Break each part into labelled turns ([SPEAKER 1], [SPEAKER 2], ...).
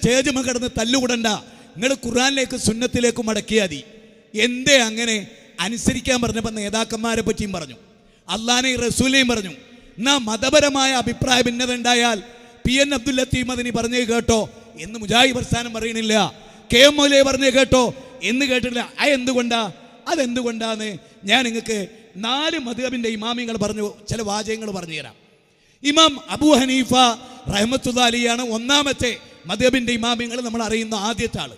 [SPEAKER 1] Stage കടന്ന് തല്ലുകൂടണ്ട. നിങ്ങൾ ഖുറാനിലേക്ക് സുന്നത്തിലേക്ക് മടക്കിയാൽ മതി. എന്തേ അങ്ങനെ? അനുസരിക്കാൻ പറഞ്ഞപ്പോൾ നേതാക്കന്മാരെ പറ്റിയും പറഞ്ഞു. അള്ളാനെയും റസൂലിനെയും പറഞ്ഞു. എന്നാ മതപരമായ അഭിപ്രായ ഭിന്നത ഉണ്ടായാൽ പി എൻ അബ്ദുൽ ലത്തീം പറഞ്ഞേ കേട്ടോ എന്ന് മുജാഹിദ് പ്രസ്ഥാനം പറയണില്ല കെ എം മൗലയെ പറഞ്ഞേ കേട്ടോ എന്ന് കേട്ടില്ല ആ എന്തുകൊണ്ടാ? അതെന്തുകൊണ്ടാന്ന് ഞാൻ നിങ്ങൾക്ക് നാല് മധുഹബിന്റെ ഇമാമിങ്ങൾ പറഞ്ഞു ചില വാചകങ്ങൾ പറഞ്ഞു തരാം. ഇമാം അബു ഹനീഫ റഹ്മത്തുദാലിയാണ് ഒന്നാമത്തെ മധുഹബിന്റെ ഇമാമിങ്ങൾ നമ്മൾ അറിയുന്ന ആദ്യത്തെ ആൾ.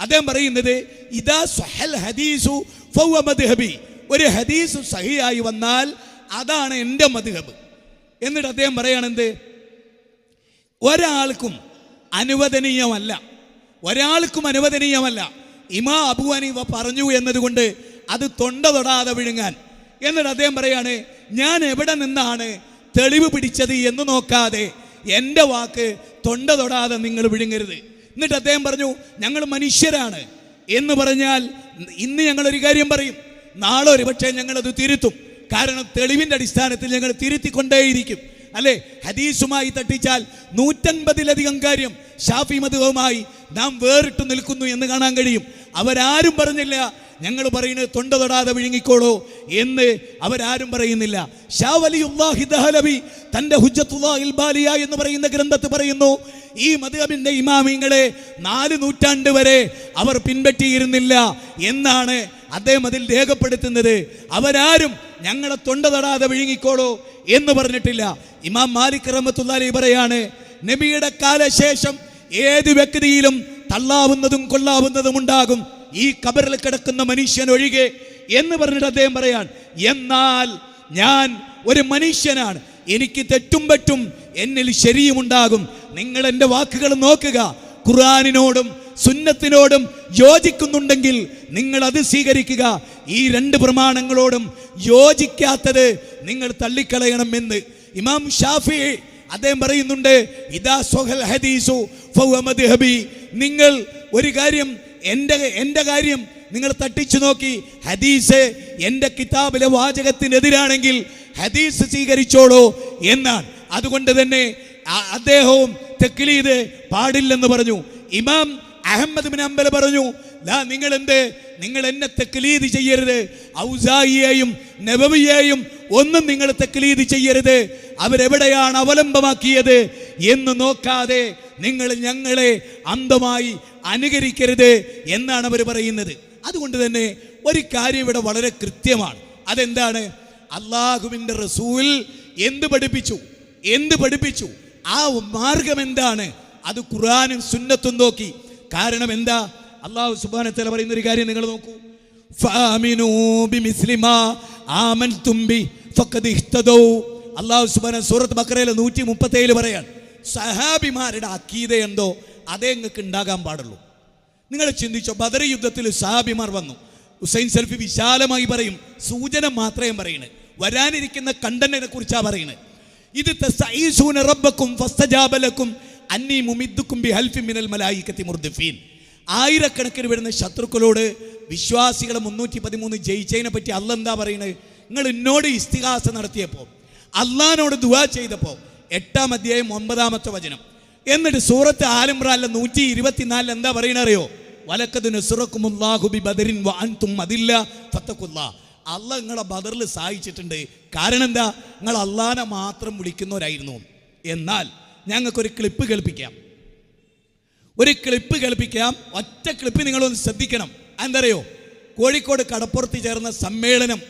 [SPEAKER 1] അദ്ദേഹം പറയുന്നത് ഇതാ സ്വഹൽ ഹദീസു ഫൗവ മദ്ഹബി. ഒരു ഹദീസ് സഹിയായി വന്നാൽ അതാണ് എന്റെ മദ്ഹബ്. എന്നിട്ട് അദ്ദേഹം പറയുകയാണെന്ത് ഒരാൾക്കും അനുവദനീയമല്ല. ഒരാൾക്കും അനുവദനീയമല്ല. ഇമാ അബു ഹനീഫ പറഞ്ഞു എന്നതുകൊണ്ട് അത് തൊണ്ട തൊടാതെ വിഴുങ്ങാൻ. എന്നിട്ട് അദ്ദേഹം പറയാണ് ഞാൻ എവിടെ നിന്നാണ് തെളിവ് പിടിച്ചത് എന്ന് നോക്കാതെ എന്റെ വാക്ക് തൊണ്ട തൊടാതെ നിങ്ങൾ വിഴുങ്ങരുത്. എന്നിട്ട് അദ്ദേഹം പറഞ്ഞു ഞങ്ങൾ മനുഷ്യരാണ്. എന്ന് പറഞ്ഞാൽ ഇന്ന് ഞങ്ങൾ ഒരു കാര്യം പറയും. നാളെ ഒരു പക്ഷേ ഞങ്ങളത് തിരുത്തും. കാരണം തെളിവിന്റെ അടിസ്ഥാനത്തിൽ ഞങ്ങൾ തിരുത്തിക്കൊണ്ടേയിരിക്കും. അല്ലെ? ഹദീസുമായി തട്ടിച്ചാൽ നൂറ്റൻപതിലധികം കാര്യം ഷാഫി മതവുമായി നാം വേറിട്ട് നിൽക്കുന്നു എന്ന് കാണാൻ കഴിയും. അവരാരും പറഞ്ഞില്ല ഞങ്ങൾ പറയുന്നത് തൊണ്ട തൊടാതെ വിഴുങ്ങിക്കോളൂ എന്ന് അവരാരും പറയുന്നില്ല. ഷാവലി വലിയുല്ലാഹി ദഹലബി തന്റെ ഹുജ്ജത്തുല്ലാഹിൽ ബാലിയ എന്ന് പറയുന്ന ഗ്രന്ഥത്തിൽ പറയുന്നു ഈ മധുഹബിന്റെ ഇമാമിങ്ങളെ നാല് നൂറ്റാണ്ട് വരെ അവർ പിൻപറ്റിയിരുന്നില്ല എന്നാണ് അദ്ദേഹം അതിൽ രേഖപ്പെടുത്തുന്നത്. അവരാരും ഞങ്ങളെ തൊണ്ട തൊടാതെ വിഴുങ്ങിക്കോളൂ എന്ന് പറഞ്ഞിട്ടില്ല. ഇമാം മാലിക് റഹ്മത്തുള്ളാഹി പറയാണ് നബിയുടെ കാലശേഷം ഏത് വ്യക്തിയിലും തള്ളാവുന്നതും കൊള്ളാവുന്നതും ഉണ്ടാകും. ഈ കബറിൽ കിടക്കുന്ന മനുഷ്യൻ ഒഴികെ എന്ന് പറഞ്ഞിട്ട് അദ്ദേഹം പറയാൻ എന്നാൽ ഞാൻ ഒരു മനുഷ്യനാണ്. എനിക്ക് തെറ്റും പറ്റും എന്നിൽ ശരിയുമുണ്ടാകും. നിങ്ങൾ എന്റെ വാക്കുകൾ നോക്കുക. ഖുറാനിനോടും സുന്നത്തിനോടും യോജിക്കുന്നുണ്ടെങ്കിൽ നിങ്ങൾ അത് സ്വീകരിക്കുക. ഈ രണ്ട് പ്രമാണങ്ങളോടും യോജിക്കാത്തത് നിങ്ങൾ തള്ളിക്കളയണം എന്ന്. ഇമാം ഷാഫി അദ്ദേഹം പറയുന്നുണ്ട് ഇതാ സ്വഹൽ ഹദീസു നിങ്ങൾ ഒരു കാര്യം എന്റെ എന്റെ കാര്യം നിങ്ങൾ തട്ടിച്ചു നോക്കി. ഹദീസ് എന്റെ കിതാബിലെ വാചകത്തിനെതിരാണെങ്കിൽ ഹദീസ് സ്വീകരിച്ചോളൂ എന്നാണ്. അതുകൊണ്ട് തന്നെ അദ്ദേഹവും തെക്കിലീത് പാടില്ലെന്ന് പറഞ്ഞു. ഇമാം അഹമ്മദ് ബിൻ അമ്പല പറഞ്ഞു ലാ നിങ്ങൾ എന്ത് നിങ്ങൾ എന്നെ തെക്കിലീത് ചെയ്യരുത്. ഔസായിയെയും നബവിയെയും ഒന്നും നിങ്ങൾ തെക്ലീത് ചെയ്യരുത്. അവരെവിടെയാണ് അവലംബമാക്കിയത് എന്ന് നോക്കാതെ നിങ്ങൾ ഞങ്ങളെ അന്ധമായി അനുകരിക്കരുത് എന്നാണ് അവർ പറയുന്നത്. അതുകൊണ്ട് തന്നെ ഒരു കാര്യം ഇവിടെ വളരെ കൃത്യമാണ്. അതെന്താണ്? അള്ളാഹുവിന്റെ റസൂൽ എന്ത് പഠിപ്പിച്ചു? എന്ത് പഠിപ്പിച്ചു? ആ മാർഗം എന്താണ്? അത് ഖുറാനും സുന്നത്തും നോക്കി. കാരണം എന്താ? അള്ളാഹു സുബാനത്തല പറയുന്ന ഒരു കാര്യം നിങ്ങൾ നോക്കൂ. ഫാമിനൂ ബിമിസ്ലി മാ തുമ്പി ബി. അള്ളാഹു സുബാന സൂറത്ത് ബക്കറയിലെ നൂറ്റി മുപ്പത്തേഴിൽ പറയാൻ സഹാബിമാരുടെ അക്കീത എന്തോ? അതേ നിങ്ങൾക്ക് ഉണ്ടാകാൻ പാടുള്ളൂ. നിങ്ങൾ ചിന്തിച്ചോ ബദർ യുദ്ധത്തിൽ സഹാബിമാർ വന്നു. ഹുസൈൻ സെൽഫി വിശാലമായി പറയും സൂചന മാത്രമേ പറയുന്നത് വരാനിരിക്കുന്ന കണ്ടന്റിനെ കുറിച്ചാണ് പറയുന്നത് ഇത് റബ്ബക്കും അന്നി മുമിദ്ദുക്കും ബിഹൽഫി മിനൽ മലായികത്തി മുർദിഫീൻ. ആയിരക്കണക്കിന് വരുന്ന ശത്രുക്കളോട് വിശ്വാസികൾ മുന്നൂറ്റി പതിമൂന്ന് ജയിച്ചതിനെ പറ്റി അല്ല എന്താ പറയുന്നത് നിങ്ങൾ എന്നോട് ഇസ്തിഹാസ നടത്തിയപ്പോൾ അള്ളഹാനോട് ദുവാ ചെയ്തപ്പോൾ എട്ടാം അധ്യായം ഒമ്പതാമത്തെ വചനം. എന്നിട്ട് സൂറത്ത് ആലംബ്രാലെ നൂറ്റി ഇരുപത്തിനാലിൽ എന്താ പറയണ അറിയോ? വലക്കത് നുസുറക്കുമുല്ലാഹു ബി ബദരിൻ വഅൻതും അതില്ല ഫത്തക്കുല്ല. അല്ല നിങ്ങളെ ബദറിൽ സഹായിച്ചിട്ടുണ്ട്. കാരണം എന്താ? നിങ്ങൾ അള്ളാനെ മാത്രം വിളിക്കുന്നവരായിരുന്നു. എന്നാൽ ഞങ്ങൾക്കൊരു ക്ലിപ്പ് കേൾപ്പിക്കാം. ഒരു ക്ലിപ്പ് കേൾപ്പിക്കാം. ഒറ്റ ക്ലിപ്പ് നിങ്ങളൊന്ന് ശ്രദ്ധിക്കണം. എന്തറിയോ കോഴിക്കോട് കടപ്പുറത്ത് ചേർന്ന സമ്മേളനം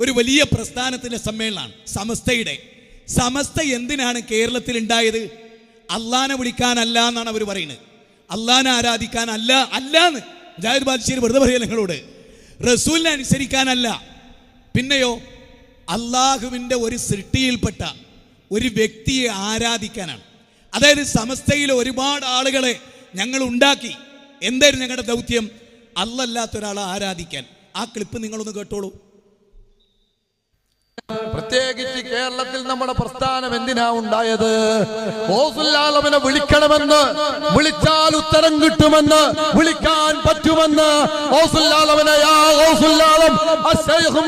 [SPEAKER 1] ഒരു വലിയ പ്രസ്ഥാനത്തിന്റെ സമ്മേളനമാണ് സമസ്തയുടെ. സമസ്ത എന്തിനാണ് കേരളത്തിൽ ഉണ്ടായത് അള്ളാനെ വിളിക്കാനല്ല എന്നാണ് അവർ പറയുന്നത്. അള്ളാനെ ആരാധിക്കാനല്ല അല്ല എന്ന് ജാഹിദ് ബാദ്ശേരി വെറുതെ പറയുക നിങ്ങളോട്? റസൂലിനെ അനുസരിക്കാനല്ല. പിന്നെയോ അള്ളാഹുവിന്റെ ഒരു സൃഷ്ടിയിൽപ്പെട്ട ഒരു വ്യക്തിയെ ആരാധിക്കാനാണ്. അതായത് സമസ്തയിലെ ഒരുപാട് ആളുകളെ ഞങ്ങൾ ഉണ്ടാക്കി. എന്തായിരുന്നു ഞങ്ങളുടെ ദൗത്യം? അല്ലല്ലാത്ത ഒരാളെ ആരാധിക്കാൻ. ആ ക്ലിപ്പ് നിങ്ങളൊന്ന് കേട്ടോളൂ.
[SPEAKER 2] പ്രത്യേകിച്ച് കേരളത്തിൽ നമ്മുടെ പ്രസ്ഥാനം എന്തിനാ ഉണ്ടായത്? ഓസുല്ലാലമനെ വിളിക്കണമെന്ന് വിളിച്ചാൽ ഉത്തരം കിട്ടുമെന്ന് വിളിക്കാൻ പറ്റുമെന്ന്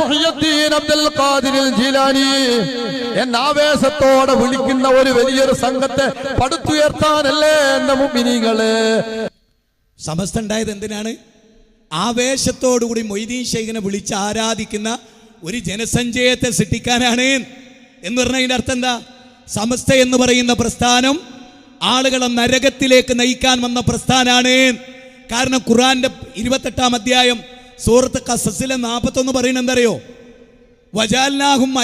[SPEAKER 2] മുഹിയുദ്ദീൻ അബ്ദുൽ എന്ന ആവേശത്തോടെ വിളിക്കുന്ന ഒരു വലിയൊരു സംഘത്തെ പടുത്തുയർത്താനല്ലേ എന്ന മുമ്പിനികൾ
[SPEAKER 1] സമസ്ത ഉണ്ടായത് എന്തിനാണ്? ആവേശത്തോടുകൂടി മൊയ്തീൻ ഷെയ്ഖിനെ വിളിച്ച് ആരാധിക്കുന്ന ഒരു ജനസഞ്ചയത്തെ സൃഷ്ടിക്കാനാണ് എന്ന് പറഞ്ഞതിന്റെ അർത്ഥം എന്താ? സമസ്ത എന്ന് പറയുന്ന പ്രസ്ഥാനം ആളുകളെ നരകത്തിലേക്ക് നയിക്കാൻ വന്ന പ്രസ്ഥാനാണ്. കാരണം ഖുറാന്റെ ഇരുപത്തെട്ടാം അധ്യായം സൂറത്ത് കസസിലെ നാൽപ്പത്തൊന്ന് പറയുന്നത് എന്തറിയോ? വജാൽനാഹും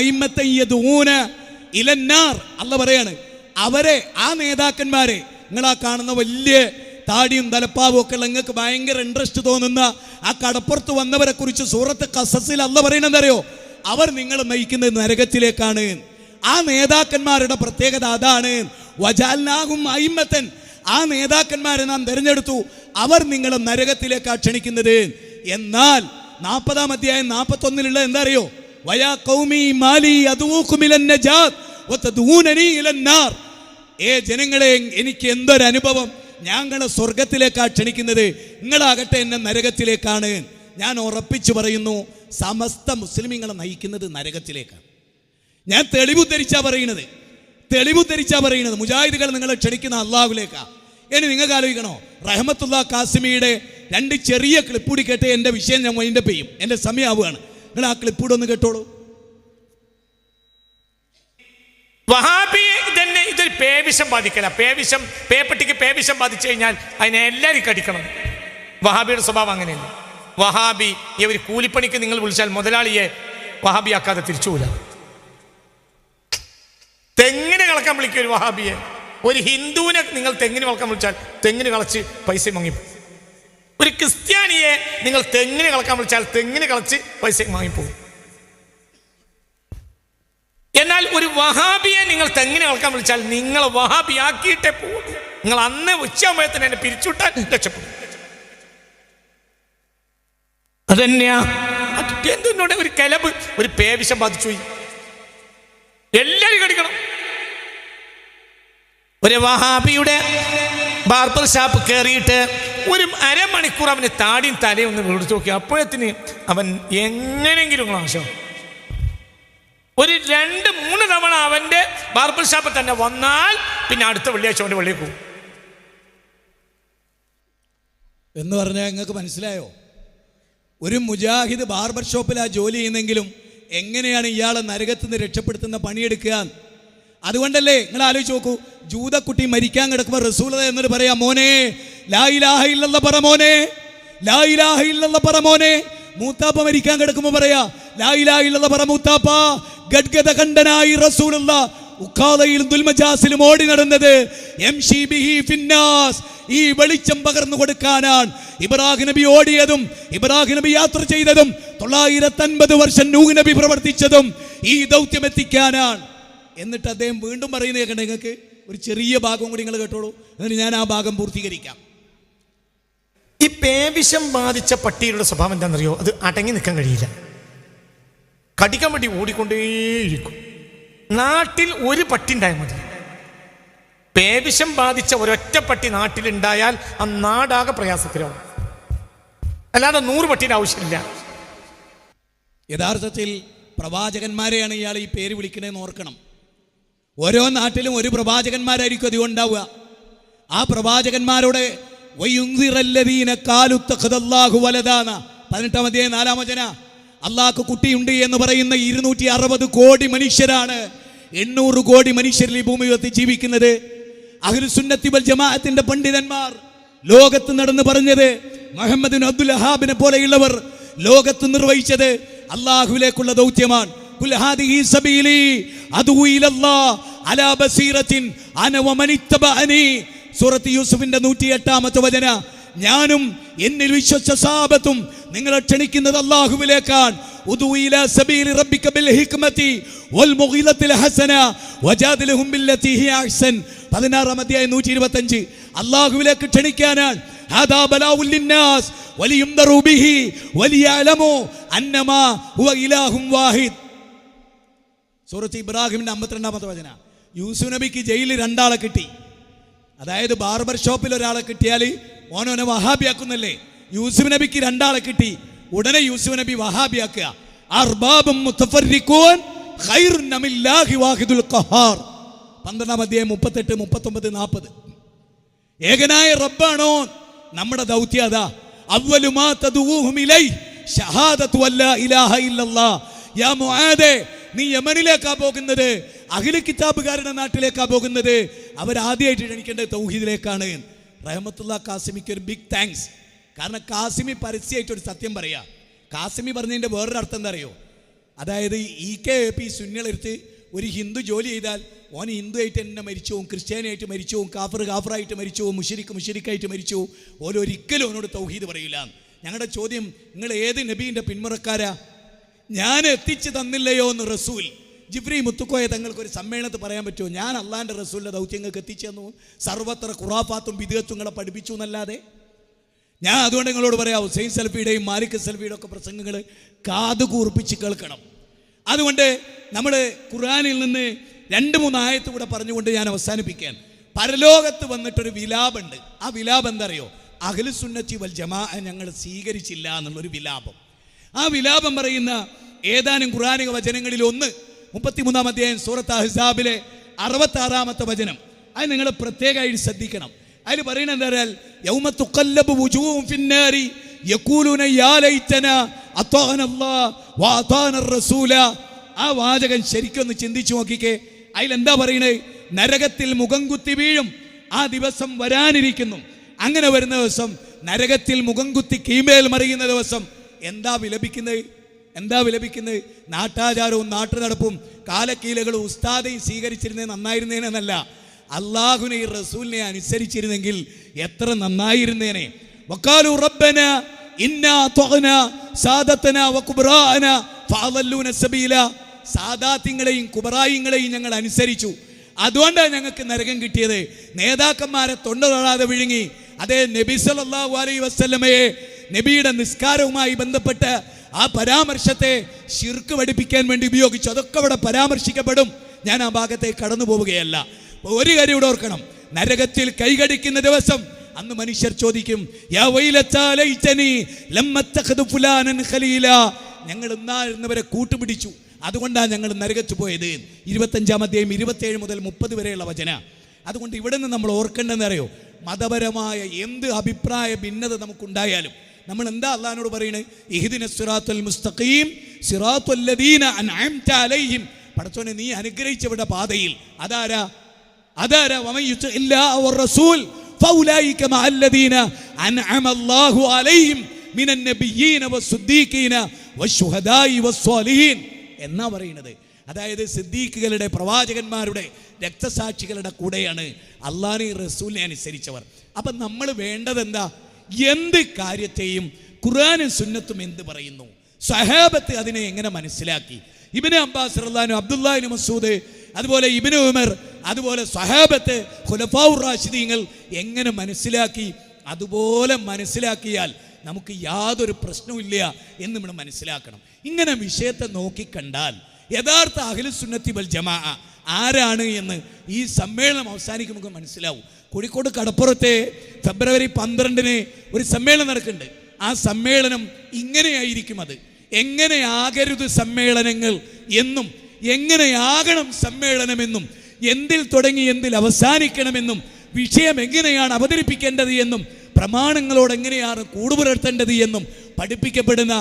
[SPEAKER 1] ഇലന്നാർ അല്ല പറയാണ്. അവരെ ആ നേതാക്കന്മാരെ നിങ്ങൾ ആ കാണുന്ന വലിയ താടിയും തലപ്പാവും ഒക്കെ നിങ്ങൾക്ക് ഭയങ്കര ഇൻട്രസ്റ്റ് തോന്നുന്ന ആ കടപ്പുറത്ത് വന്നവരെ കുറിച്ച് സൂറത്ത് കസസിൽ അല്ല പറയണെന്നറിയോ അവർ നിങ്ങൾ നയിക്കുന്നത് നരകത്തിലേക്കാണ്. ആ നേതാക്കന്മാരുടെ പ്രത്യേകത അതാണ്. വജാൽനാകും അയിമ്മത്തൻ. ആ നേതാക്കന്മാരെ നാം തിരഞ്ഞെടുത്തു. അവർ നിങ്ങളെ നരകത്തിലേക്കാ ക്ഷണിക്കുന്നത്. എന്നാൽ നാൽപ്പതാം അധ്യായം നാൽപ്പത്തൊന്നിലുള്ള എന്താ അറിയോ? വയാ കൗമി മാലി ഇലന്നാർ ഏ ജനങ്ങളെ എനിക്ക് എന്തൊരു അനുഭവം ഞങ്ങളെ സ്വർഗത്തിലേക്കാ ക്ഷണിക്കുന്നത് നിങ്ങളാകട്ടെ എന്നെ നരകത്തിലേക്കാണ്. ഞാൻ ഉറപ്പിച്ചു പറയുന്നു സമസ്ത മുസ്ലിമീങ്ങളെ നയിക്കുന്നത് നരകത്തിലേക്കാണ്. ഞാൻ തെളിവുദ്ധരിച്ചാ പറയുന്നത്. തെളിവുദ്ധരിച്ചാ പറയുന്നത്. മുജാഹിദുകൾ നിങ്ങളെ ക്ഷണിക്കുന്ന അള്ളാഹുലേക്കാ ഇനി നിങ്ങൾക്ക് ആലോചിക്കണോ? റഹമത്തുള്ള കാസിമിയുടെ രണ്ട് ചെറിയ ക്ലിപ്പൂടി കേട്ട് എന്റെ വിഷയം ഞാൻ വൈൻഡപ്പ് ചെയ്യും. എന്റെ സമയമാവുകയാണ് നിങ്ങൾ ആ ക്ലിപ്പൂടെ ഒന്ന് കേട്ടോളൂ.
[SPEAKER 3] വഹാബി തന്നെ ഇതൊരു പേവിഷം ബാധിക്കല. പേവിഷം പേപ്പട്ടിക്ക് പേവിഷം ബാധിച്ചു കഴിഞ്ഞാൽ അതിനെ എല്ലാവരും കടിക്കണം. വഹാബിയുടെ സ്വഭാവം അങ്ങനെയല്ല? വഹാബി ഈ ഒരു കൂലിപ്പണിക്ക് നിങ്ങൾ വിളിച്ചാൽ മുതലാളിയെ വഹാബിയാക്കാതെ തിരിച്ചുകൂല തെങ്ങിന് കളക്കാൻ വിളിക്കും ഒരു വഹാബിയെ. ഒരു ഹിന്ദുവിനെ നിങ്ങൾ തെങ്ങിന് കളക്കാൻ വിളിച്ചാൽ തെങ്ങിന് കളച്ച് പൈസ വാങ്ങിപ്പോകും ഒരു ക്രിസ്ത്യാനിയെ നിങ്ങൾ തെങ്ങിന് കളക്കാൻ വിളിച്ചാൽ തെങ്ങിന് കളച്ച് പൈസ വാങ്ങിപ്പോകും എന്നാൽ ഒരു വഹാബിയെ നിങ്ങൾ തെങ്ങിനെ കളക്കാൻ വിളിച്ചാൽ നിങ്ങൾ വഹാബി ആക്കിയിട്ടേ പോകും. നിങ്ങൾ അന്ന് ഉച്ചയാകുമ്പോഴത്തേന് എന്നെ പിരിച്ചുവിട്ടാൽ രക്ഷപ്പെടും. അതന്നെയാ? എന്തിനോട് ഒരു കലബ് ഒരു പേവിഷം ബാധിച്ചു എല്ലാരും കടിക്കണം. ഒരു വഹാബിയുടെ ബാർബർ ഷാപ്പ് കയറിയിട്ട് ഒരു അരമണിക്കൂർ അവന് താടിയും തലയും ഒന്ന് വിളിച്ചു നോക്കി. അപ്പോഴത്തിന് അവൻ എങ്ങനെയെങ്കിലും നാശം ഒരു രണ്ട് മൂന്ന് തവണ അവന്റെ ബാർബർ ഷാപ്പിൽ തന്നെ വന്നാൽ പിന്നെ അടുത്ത വെള്ളിയാഴ്ച അവന്റെ വെള്ളിയിൽ പോകും.
[SPEAKER 1] എന്ന് പറഞ്ഞാൽ നിങ്ങൾക്ക് മനസ്സിലായോ? ഒരു മുജാഹിദ് ബാർബർ ഷോപ്പിൽ ആ ജോലി ചെയ്യുന്നെങ്കിലും എങ്ങനെയാണ് ഇയാളെ നരകത്ത് നിന്ന് രക്ഷപ്പെടുത്തുന്ന പണിയെടുക്കുക അതുകൊണ്ടല്ലേ നിങ്ങൾ ആലോചിച്ച് നോക്കൂ ജൂതക്കുട്ടി മരിക്കാൻ കിടക്കുമ്പോൾ റസൂലത എന്നിട്ട് പറയാം മോനെ ലാ ഇലാഹ ഇല്ലല്ല പറ മോനെ ലാ ഇലാഹ ഇല്ലല്ല പറ മോനെ. മൂത്താപ്പ മരിക്കാൻ കിടക്കുമ്പോൾ പറയാ ലാ ഇലാഹ ഇല്ലല്ല പറ മൂത്താപ്പ ഗഡ്ഗദ കണ്ടനായി റസൂലുള്ള ഉഖാദയിലും ദുൽമജാസിലും ഓടി നടന്നത് എം ഷി ബിഹി ഫിന്നാസ്. ഈ വെളിച്ചം പകർന്നു കൊടുക്കാനാണ്. ഇബ്രാഹിം നബി ഓടിയതും ഇബ്രാഹിം നബി യാത്ര ചെയ്തതും തൊള്ളായിരത്തി അൻപത് വർഷം നൂഹ് നബി പ്രവർത്തിച്ചതും ഈ ദൗത്യം എത്തിക്കാനാണ്. എന്നിട്ട് അദ്ദേഹം വീണ്ടും പറയുന്നത് കേൾക്കണ്ടേ നിങ്ങൾക്ക്? ഒരു ചെറിയ ഭാഗം കൂടി നിങ്ങൾ കേട്ടോളൂ. എന്നിട്ട് ഞാൻ ആ ഭാഗം പൂർത്തീകരിക്കാം.
[SPEAKER 3] ഈ പേവിഷം ബാധിച്ച പട്ടിയുടെ സ്വഭാവം എന്താണെന്നറിയോ? അത് അടങ്ങി നിൽക്കാൻ കഴിയില്ല. കടിക്കാൻ വേണ്ടി ഓടിക്കൊണ്ടേയിരിക്കും. നാട്ടിൽ ഒരു പട്ടി ഉണ്ടായാൽ മതി. പേവിഷം ബാധിച്ച ഒരൊറ്റ പട്ടി നാട്ടിലുണ്ടായാൽ ആ നാടാകെ പ്രയാസത്തിലാണ് അല്ലാതെ നൂറ് പട്ടിയുടെ ആവശ്യമില്ല.
[SPEAKER 1] യഥാർത്ഥത്തിൽ പ്രവാചകന്മാരെയാണ് ഇയാൾ ഈ പേര് വിളിക്കണേന്ന് ഓർക്കണം. ഓരോ നാട്ടിലും ഒരു പ്രവാചകന്മാരായിരിക്കും അധികം ഉണ്ടാവുക ആ പ്രവാചകന്മാരോട് പതിനെട്ടാം അധ്യായം നാലാം വചന. അള്ളാഹ്ക്ക് കുട്ടിയുണ്ട് എന്ന് പറയുന്ന ഇരുന്നൂറ്റി അറുപത് കോടി മനുഷ്യരാണ് എണ്ണൂറ് കോടി മനുഷ്യരിൽ ഈ ഭൂമിയിൽ ജീവിക്കുന്നത്. അഹ്ലുസുന്നത്തി വൽ ജമാഅത്തിന്റെ പണ്ഡിതന്മാർ ലോകത്ത് നടന്ന് പറഞ്ഞത് മുഹമ്മദ് അബ്ദുൽ ഹഹാബിനെ പോലെയുള്ളവർ ലോകത്ത് നിർവഹിച്ചത് അള്ളാഹുവിലേക്കുള്ള ദൗത്യമാണ്. സൂറത്ത് യൂസുഫിന്റെ നൂറ്റി എട്ടാമത്തെ വചന. ഞാനും എന്നിൽ വിശ്വസിച്ച സാപത്തും നിങ്ങളെ ക്ഷണിക്കുന്നത് അള്ളാഹുവിലേക്കാണ് പതിനാറാം അധ്യായം സൂറത്ത് ജയിലിൽ രണ്ടാളെ കിട്ടി. അതായത് ബാർബർ ഷോപ്പിൽ ഒരാളെ കിട്ടിയാൽ ഓനോനെ വഹാബിയാക്കുന്നല്ലേ? യൂസുഫ് നബിക്ക് രണ്ടാളെ കിട്ടി. ഉടനെ യൂസുഫ് നബി വഹാബിയാക്കുക. പന്ത്രണ്ടാം അധ്യായം മുപ്പത്തെട്ട് മുപ്പത്തൊമ്പത് നാൽപ്പത് ഏകനായ റബ്ബാണോ? നമ്മുടെ ദൗത്യം അതാ. അവലുമാ തദൂഹും ഇലൈ ഷഹാദത്തു അല്ലാ ഇലാഹ ഇല്ലല്ലാ യാ നീ യമനിലേക്കാ പോകുന്നത്? അഖില കിതാബുകാരുടെ നാട്ടിലേക്കാ പോകുന്നത്? അവരാദ്യമായിട്ട് ക്ഷണിക്കേണ്ടത് തൗഹീദിലേക്കാണ്. റഹമത്തുള്ള കാസിമിക്ക് ഒരു ബിഗ് താങ്ക്സ് കാരണം കാസിമി പരസ്യമായിട്ട് ഒരു സത്യം പറയാ. കാസിമി പറഞ്ഞതിന്റെ വേറൊരു അർത്ഥം എന്താ അറിയോ? അതായത് ഇ കെ എ പി സുന്നികളെടുത്ത് ഒരു ഹിന്ദു ജോലി ചെയ്താൽ ഓൻ ഹിന്ദു ആയിട്ട് തന്നെ മരിച്ചു പോകും ക്രിസ്ത്യാനിയായിട്ട് മരിച്ചു പോകും കാഫർ കാഫറായിട്ട് മരിച്ചു പോകും മുഷിരിക്ക് മുഷിരിക്കായിട്ട് മരിച്ചു പോകും ഓരോരിക്കലും അവനോട് തൗഹീദ് പറയില്ല ഞങ്ങളുടെ ചോദ്യം നിങ്ങൾ ഏത് നബീന്റെ പിന്മുറക്കാരാ? ഞാൻ എത്തിച്ചു തന്നില്ലയോ എന്ന് റസൂൽ. ജിബ്രി മുത്തുക്കോയെ തങ്ങൾക്ക് ഒരു സമ്മേളനത്തിൽ പറയാൻ പറ്റുമോ? ഞാൻ അള്ളാന്റെ റസൂലിന്റെ ദൗത്യങ്ങൾക്ക് എത്തിച്ചു തന്നു സർവത്ര ഖുറാഫാത്തും വിധേയത്വങ്ങളെ പഠിപ്പിച്ചു എന്നല്ലാതെ. ഞാൻ അതുകൊണ്ട് നിങ്ങളോട് പറയാം ഹുസൈൻ സെൽഫിയുടെയും മാലിക് സെൽഫിയുടെ ഒക്കെ പ്രസംഗങ്ങൾ കാത് കൂർപ്പിച്ച് കേൾക്കണം. അതുകൊണ്ട് നമ്മൾ ഖുർആനിൽ നിന്ന് രണ്ട് മൂന്ന് ആയത്ത് കൂടെ പറഞ്ഞുകൊണ്ട് ഞാൻ അവസാനിപ്പിക്കാൻ പരലോകത്ത് വന്നിട്ടൊരു വിലാപുണ്ട്. ആ വിലാപം എന്തറിയോ? അഖിലുസുന്നത്തി വൽ ജമാ ഞങ്ങൾ സ്വീകരിച്ചില്ല എന്നുള്ളൊരു വിലാപം. ആ വിലാപം പറയുന്ന ഏതാനും ഖുറാനിക വചനങ്ങളിൽ ഒന്ന് മുപ്പത്തിമൂന്നാം അധ്യായം സൂറത്ത് അഹ്സാബിലെ അറുപത്താറാമത്തെ വചനം. അത് നിങ്ങൾ പ്രത്യേകമായിട്ട് ശ്രദ്ധിക്കണം. അതിൽ പറയുന്നത് എന്താ പറയാൽ യൗമ ഫിന്നാരി റസൂല. ആ വാചകം ശരിക്കൊന്ന് ചിന്തിച്ചു നോക്കിക്കേ. അതിലെന്താ പറയണേ? നരകത്തിൽ മുഖം കുത്തി വീഴും ആ ദിവസം വരാനിരിക്കുന്നു. അങ്ങനെ വരുന്ന ദിവസം നരകത്തിൽ മുഖം കുത്തി കീമേൽ മറിയുന്ന ദിവസം എന്താ വിലപിക്കുന്നത്? എന്താ വിലപിക്കുന്നത്? നാട്ടാചാരവും നാട്ടുനടപ്പും കാലക്കീലകളും ഉസ്താദയും സ്വീകരിച്ചിരുന്നത് നന്നായിരുന്നേനെന്നല്ല അള്ളാഹുനെ ഈ റസൂലിനെ അനുസരിച്ചിരുന്നെങ്കിൽ എത്ര നന്നായിരുന്നേനെ. വക്കാലു റബ്ബന ഇന്നാ സബീല. കുബറായിങ്ങളെയും ഞങ്ങൾ അനുസരിച്ചു. അതുകൊണ്ടാണ് ഞങ്ങൾക്ക് നരകം കിട്ടിയത്. നേതാക്കന്മാരെ തൊണ്ട വിഴുങ്ങി. അതേ നബി സല്ലല്ലാഹു അലൈഹി വസല്ലമയെ നബിയുടെ നിസ്കാരവുമായി ബന്ധപ്പെട്ട് ആ പരാമർശത്തെ ശിർക്ക് പഠിപ്പിക്കാൻ വേണ്ടി ഉപയോഗിച്ചു. അതൊക്കെ അവിടെ പരാമർശിക്കപ്പെടും. ഞാൻ ആ ഭാഗത്തേക്ക് കടന്നു പോവുകയല്ല. ഒരു കാര്യം ഇവിടെ ഓർക്കണം. നരകത്തിൽ കൈകടിക്കുന്ന ദിവസം അന്ന് മനുഷ്യർ ചോദിക്കും ഞങ്ങൾ ഇന്നായിരുന്നവരെ കൂട്ടുപിടിച്ചു. അതുകൊണ്ടാണ് ഞങ്ങൾ നരകത്ത് പോയത്. ഇരുപത്തഞ്ചാം അധ്യായം ഇരുപത്തേഴ് മുതൽ മുപ്പത് വരെയുള്ള വചന. അതുകൊണ്ട് ഇവിടെ നിന്ന് നമ്മൾ ഓർക്കേണ്ടതെന്ന് അറിയോ? മതപരമായ എന്ത് അഭിപ്രായ ഭിന്നത നമുക്കുണ്ടായാലും നമ്മൾ എന്താ അള്ളഹാനോട് പറയണേ? ഇഹിദിന സിറാത്തുൽ മുസ്തഖീം സിറാത്തുൽ ലദീന അൻഅംത അലൈഹിം. പടച്ചോനെ നീ അനുഗ്രഹിച്ചവരുടെ പാതയിൽ. അതാരാ? അതാരാ? വമൻ ഇല്ലാ റസൂൽ ഫൗലൈക മഅല്ലദീന അൻഅമ അല്ലാഹു അലൈഹിം മിനൻ നബിയീന വസ്സുദ്ദീഖീന വശുഹദായി വസ്സാലിഹീൻ എന്നാ പറയുന്നത് അതായത് സിദ്ദീഖുകളുടെ പ്രവാചകന്മാരുടെ രക്തസാക്ഷികളുടെ കൂടെയാണ് അള്ളാഹി റസൂലിനെ അനുസരിച്ചവർ. അപ്പം നമ്മൾ വേണ്ടത് എന്താ കാര്യത്തെയും ഖുർആനും സുന്നത്തും എന്ത് പറയുന്നു? സഹാബത്ത് അതിനെ എങ്ങനെ മനസ്സിലാക്കി? ഇബിന് അബ്ബാസ് റഹ്ലാനും അബ്ദുല്ലാഹിന് മസൂദ് അതുപോലെ ഇബിന് ഉമർ അതുപോലെ സഹാബത്ത് ഖുലഫാഉർ റാഷിദീങ്ങൾ എങ്ങനെ മനസ്സിലാക്കി? അതുപോലെ മനസ്സിലാക്കിയാൽ നമുക്ക് യാതൊരു പ്രശ്നവുമില്ല എന്ന് നമ്മൾ മനസ്സിലാക്കണം. ഇങ്ങനെ വിഷയത്തെ നോക്കിക്കണ്ടാൽ യഥാർത്ഥ അഖിലുസുന്നത്തി വൽ ജമാ ആരാണ് എന്ന് ഈ സമ്മേളനം അവസാനിക്കുമ്പോൾ നമുക്ക് മനസ്സിലാവും. കോഴിക്കോട് കടപ്പുറത്തെ ഫെബ്രുവരി പന്ത്രണ്ടിന് ഒരു സമ്മേളനം നടക്കുന്നുണ്ട്. ആ സമ്മേളനം ഇങ്ങനെയായിരിക്കും അത്. എങ്ങനെയാകരുത് സമ്മേളനങ്ങൾ എന്നും എങ്ങനെയാകണം സമ്മേളനമെന്നും എന്തിൽ തുടങ്ങി എന്തിൽ അവസാനിക്കണമെന്നും വിഷയം എങ്ങനെയാണ് അവതരിപ്പിക്കേണ്ടത് എന്നും പ്രമാണങ്ങളോട് എങ്ങനെയാണ് കൂടുപുലർത്തേണ്ടത് എന്നും പഠിപ്പിക്കപ്പെടുന്ന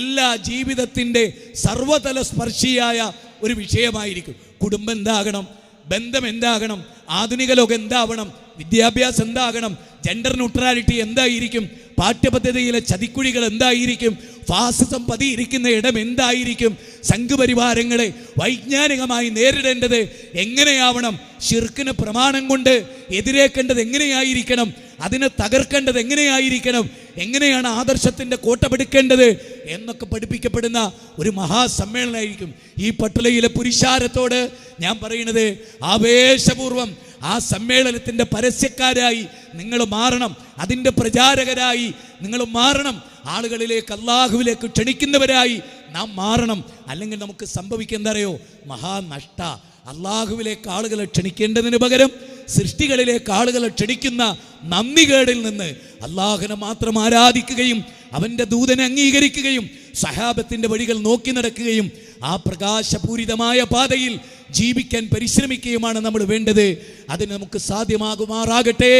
[SPEAKER 1] എല്ലാ ജീവിതത്തിന്റെ സർവതല സ്പർശിയായ ഒരു വിഷയമായിരിക്കും. കുടുംബം എന്താകണം? ബന്ധം എന്താകണം? ആധുനിക ലോകം എന്താവണം? വിദ്യാഭ്യാസം എന്താകണം? ജെൻഡർ ന്യൂട്രാലിറ്റി എന്തായിരിക്കും? പാഠ്യപദ്ധതിയിലെ ചതിക്കുഴികൾ എന്തായിരിക്കും? ഫാസിസം പതിയിരിക്കുന്ന ഇടം എന്തായിരിക്കും? സംഘപരിവാരങ്ങളെ വൈജ്ഞാനികമായി നേരിടേണ്ടത് എങ്ങനെയാവണം? ഷിർക്കിന് പ്രമാണം കൊണ്ട് എതിരേക്കേണ്ടത് എങ്ങനെയായിരിക്കണം? അതിനെ തകർക്കേണ്ടത് എങ്ങനെയായിരിക്കണം? എങ്ങനെയാണ് ആദർശത്തിന്റെ കോട്ടമെടുക്കേണ്ടത് എന്നൊക്കെ പഠിപ്പിക്കപ്പെടുന്ന ഒരു മഹാസമ്മേളനമായിരിക്കും. ഈ പട്ടുലയിലെ പുരുഷാരത്തോട് ഞാൻ പറയുന്നത് ആവേശപൂർവം ആ സമ്മേളനത്തിന്റെ പരസ്യക്കാരായി നിങ്ങൾ മാറണം. അതിന്റെ പ്രചാരകരായി നിങ്ങൾ മാറണം. ആളുകളിലേക്ക് അള്ളാഹുവിലേക്ക് ക്ഷണിക്കുന്നവരായി നാം മാറണം. അല്ലെങ്കിൽ നമുക്ക് സംഭവിക്കുന്നറിയോ മഹാനഷ്ട. അള്ളാഹുവിലേക്ക് ആളുകളെ ക്ഷണിക്കേണ്ടതിന് പകരം സൃഷ്ടികളിലേക്ക് ആളുകളെ ക്ഷണിക്കുന്ന നന്ദികേടിൽ നിന്ന് അള്ളാഹുനെ മാത്രം ആരാധിക്കുകയും അവന്റെ ദൂതനെ അംഗീകരിക്കുകയും സഹാബത്തിന്റെ വഴികൾ നോക്കി നടക്കുകയും ആ പ്രകാശപൂരിതമായ പാതയിൽ ജീവിക്കാൻ പരിശ്രമിക്കുകയുമാണ് നമ്മൾ വേണ്ടത്. അതിന് നമുക്ക് സാധ്യമാകുമാറാകട്ടെ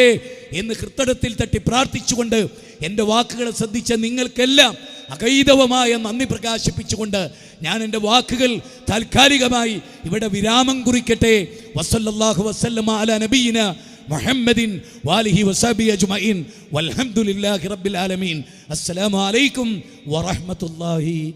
[SPEAKER 1] എന്ന് ഹൃത്തടത്തിൽ തട്ടി പ്രാർത്ഥിച്ചുകൊണ്ട് എന്റെ വാക്കുകളെ ശ്രദ്ധിച്ച നിങ്ങൾക്കെല്ലാം അകൈതവമായ നന്ദി പ്രകാശിപ്പിച്ചുകൊണ്ട് ഞാൻ എന്റെ വാക്കുകൾ താൽക്കാലികമായി ഇവിടെ വിരാമം കുറിക്കട്ടെ. വസല്ലല്ലാഹു വസല്ലമ അല നബീന മുഹമ്മദിൻ വാലിഹി വസബി അജ്മഈൻ. വൽഹംദുലില്ലാഹി റബ്ബിൽ ആലമീൻ. അസ്സലാമു അലൈക്കും വറഹ്മത്തുള്ളാഹി